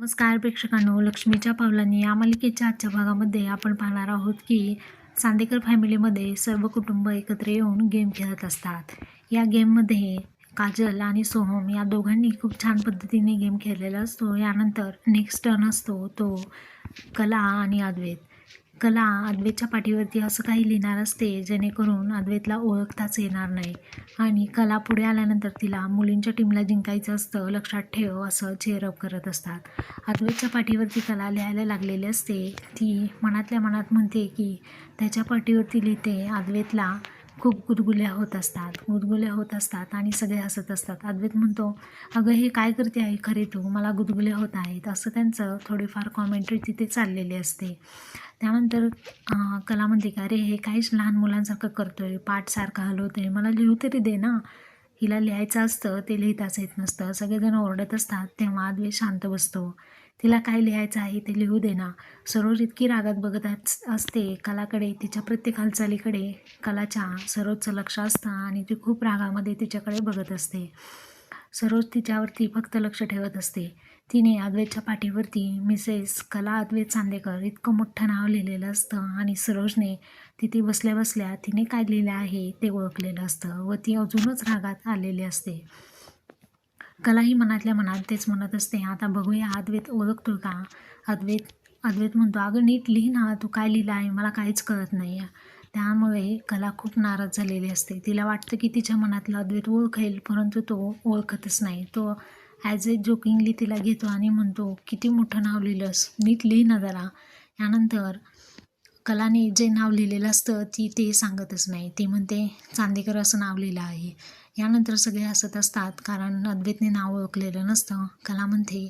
नमस्कार प्रेक्षकांनो लक्ष्मीच्या पावलांनी या मालिकेच्या आजच्या भागामध्ये आपण पाहणार आहोत की सांदेकर फॅमिलीमध्ये सर्व कुटुंब एकत्र येऊन गेम खेळत असतात. या गेममध्ये काजल आणि सोहम या दोघांनी खूप छान पद्धतीने गेम खेळलेला असतो. यानंतर नेक्स्ट टर्न असतो तो कला आणि अद्वैत. कला अद्वैतच्या पाठीवरती असं काही लिहिणार असते जेणेकरून अद्वैतला ओळखताच येणार नाही. आणि कला पुढे आल्यानंतर तिला मुलींच्या टीमला जिंकायचं असतं लक्षात ठेव असं चेअरअप करत असतात. अद्वैतच्या पाठीवरती कला लिहायला लागलेली असते. ती मनातल्या मनात म्हणते की त्याच्या पाठीवरती लिहिते अद्वैतला खूप गुदगुल्या होत असतात गुदगुल्या होत असतात आणि सगळे हसत असतात. अद्वैत म्हणतो अगं हे काय करते आहे खरे तू? मला गुदगुल्या होत आहेत. असं त्यांचं थोडीफार कॉमेंट्री तिथे चाललेली असते. त्यानंतर कला म्हणते का अरे हे काहीच लहान मुलांसारखं करतो आहे पाठसारखं हलवतोय. मला लिहू तरी दे ना. हिला लिहायचं असतं ते लिहिताच येत नसतं. सगळेजण ओरडत असतात तेव्हा अद्वैत शांत बसतो. तिला काय लिहायचं आहे ते लिहू दे ना. सरोज इतकी रागात बघत अस- असते. कलाकडे तिच्या प्रत्येक हालचालीकडे कलाच्या सरोजचं लक्ष असतं आणि ती खूप रागामध्ये तिच्याकडे बघत असते. सरोज तिच्यावरती फक्त लक्ष ठेवत असते. तिने अद्वैतच्या पाठीवरती मिसेस कला अद्वैत चांदेकर इतकं मोठं नाव लिहिलेलं असतं आणि सरोजने तिथे बसल्या बसल्या तिने काय लिहिलं आहे ते ओळखलेलं असतं व ती अजूनच रागात आलेली असते. कलाही मनातल्या मनात तेच म्हणत असते. आता बघूया अद्वैत ओळखतो का? अद्वैत अद्वैत म्हणतो अगं नीट लिही ना तू काय लिहिलं आहे मला काहीच कळत नाही. त्यामुळे कला खूप नाराज झालेली असते. तिला वाटतं की तिच्या मनातलं अद्वैत ओळखेल परंतु तो ओळखतच नाही. तो ॲज ए जोकिंगली तिला घेतो आणि म्हणतो किती मोठं नाव लिहिलंस? नीट लिही ना जरा. यानंतर कलाने जे नाव लिहिलेलं असतं ती ते सांगतच नाही. ती म्हणते चांदेकर असं नाव लिहिलं आहे. यानंतर सगळे हसत असतात कारण अद्वैतने नाव ओळखलेलं नसतं. कला म्हणते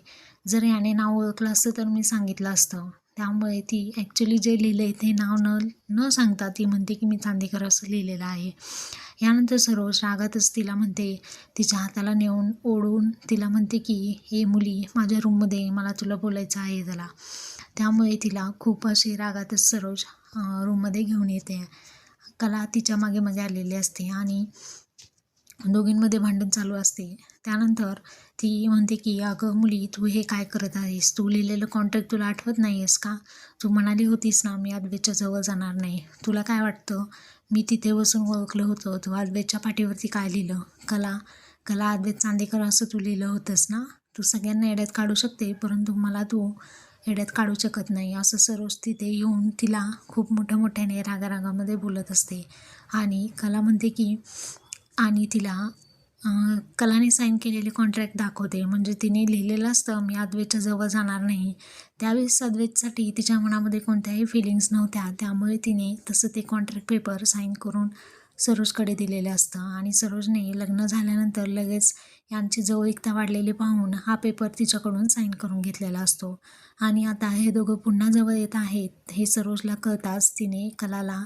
जर याने नाव ओळखलं असतं तर मी सांगितलं असतं. त्यामुळे ती ॲक्च्युली जे लिहिलं आहे ते नाव न न सांगता ती म्हणते की मी चांदेकर असं लिहिलेलं आहे. यानंतर सरोज रागातच तिला म्हणते तिच्या हाताला नेऊन ओढून तिला म्हणते की हे मुली माझ्या रूममध्ये मला तुला बोलायचं आहे त्याला त्यामुळे तिला खूप अशी रागातच सरोज रूममध्ये घेऊन येते. कला तिच्यामागे मागे आलेली असते आणि दोघींमध्ये भांडण चालू असते. त्यानंतर ती म्हणते की अगं मुली तू हे काय करत आहेस? तू लिहिलेलं कॉन्ट्रॅक्ट तुला आठवत नाही आहेस का? तू म्हणाली होतीस ना मी आदवेच्या जवळ जाणार नाही. तुला काय वाटतं? मी तिथे बसून ओळखलं होतं. तू आदवेच्या पाठीवरती काय लिहिलं? कला कला आदवेत चांदेकर असं तू लिहिलं होतंस ना? तू सगळ्यांना येड्यात काढू शकते परंतु मला तू येड्यात काढू शकत नाही. असं सरोज तिथे येऊन तिला खूप मोठ्या मोठ्याने रागारागामध्ये बोलत असते. आणि कला म्हणते की आणि तिला कलाने साईन केलेले कॉन्ट्रॅक्ट दाखवते. म्हणजे तिने लिहिलेलं असतं मी अद्वेच्या जवळ जाणार नाही. त्यावेळेस अद्वैतसाठी तिच्या मनामध्ये कोणत्याही फिलिंग्स नव्हत्या. त्यामुळे तिने तसं ते कॉन्ट्रॅक्ट पेपर साईन करून सरोजकडे दिलेलं असतं. आणि सरोजने लग्न झाल्यानंतर लगेच यांची जवळिकता वाढलेली पाहून हा पेपर तिच्याकडून साईन करून घेतलेला असतो. आणि आता हे दोघं पुन्हा जवळ येत आहेत हे सरोजला कळताच तिने कलाला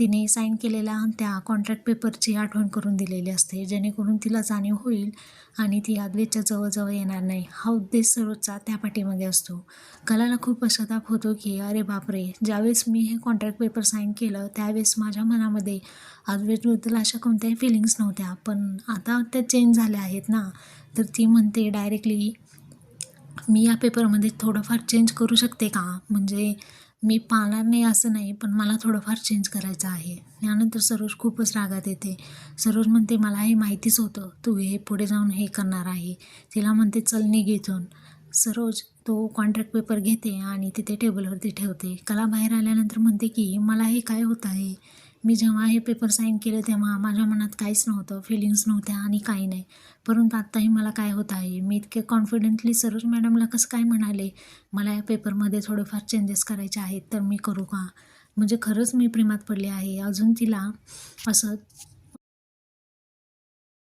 तिने साईन केलेल्या त्या कॉन्ट्रॅक्ट पेपरची आठवण करून दिलेली असते जेणेकरून तिला जाणीव होईल आणि ती अद्वेच्या जवळजवळ येणार नाही. हा उद्देश सरोजचा त्या पाठीमागे असतो. कलाला खूप पश्चाताप होतो की अरे बापरे! ज्यावेळेस मी हे कॉन्ट्रॅक्ट पेपर साईन केलं त्यावेळेस माझ्या मनामध्ये अद्वैतबद्दल अशा कोणत्याही फिलिंग्स नव्हत्या. पण आता त्या चेंज झाल्या आहेत ना. तर ती म्हणते डायरेक्टली मी या पेपरमध्ये थोडंफार चेंज करू शकते का? म्हणजे मी पाहणार नाही असं नाही पण मला थोडंफार चेंज करायचं आहे. यानंतर सरोज खूपच रागात येते. सरोज म्हणते मला हे माहितीच होतं. तू हे पुढे जाऊन हे करणार आहे. तिला म्हणते चल निघेतून सरोज तो कॉन्ट्रॅक्ट पेपर घेते आणि तिथे टेबलवरती ठेवते. कला बाहेर आल्यानंतर म्हणते की मला हे काय होत आहे? मी जेव्हा हे पेपर साईन केलं तेव्हा माझ्या मनात काहीच नव्हतं फिलिंग्स नव्हत्या आणि काही नाही. परंतु आत्ताही मला काय होत आहे मी इतके कॉन्फिडेंटली सरोज मॅडमला कसं काय म्हणाले मला या पेपरमध्ये थोडेफार चेंजेस करायचे आहेत तर मी करू का? म्हणजे खरंच मी प्रेमात पडले आहे. अजून तिला असं